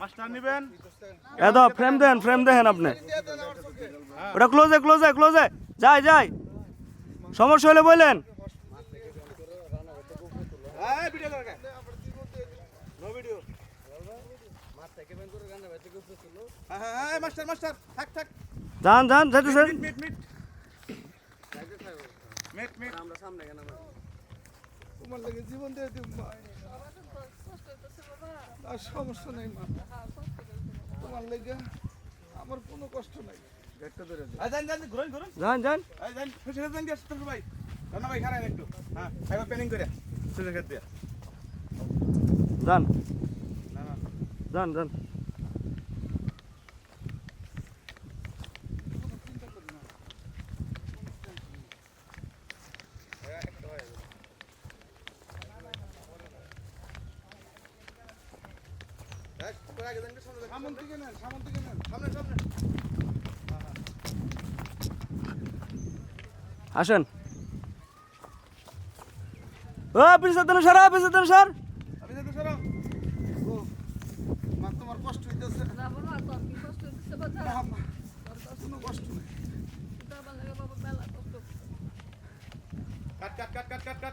Master নিবেন? A frame then frame দেখেন আপনি। ওটা ক্লোজে ক্লোজে ক্লোজে যাই যাই। সমস্যা হলে বললেন এই ভিডিও করে নো ভিডিও হ্যাঁ হ্যাঁ হ্যাঁ মাস্টার মাস্টার। থাক থাক। যান যান যাইতেছেন মিট মিট মিট মিট। আমরা সামনে কেন তোমার লাগে জীবন দিয়ে মা আর সমস্যা নাই মা। তোমার লেগে আমার কোনো কষ্ট নাই। যান যান ঘুরুন ঘুরুন। যান যান। আই যান ফেসে যান দিয়ে সুতর ভাই। ভাই খারাপ একটু। হ্যাঁ একবার প্ল্যানিং করে। দিয়া যান। যান যান। সামনে থেকে আসেন। ও পিছিয়ে দেন স্যার যেতে সরো ও মা তোমার কষ্ট হইতেছে না কি কষ্ট হচ্ছে বাবা না কোনো কষ্ট নেই কাট কাট কাট কাট কাট।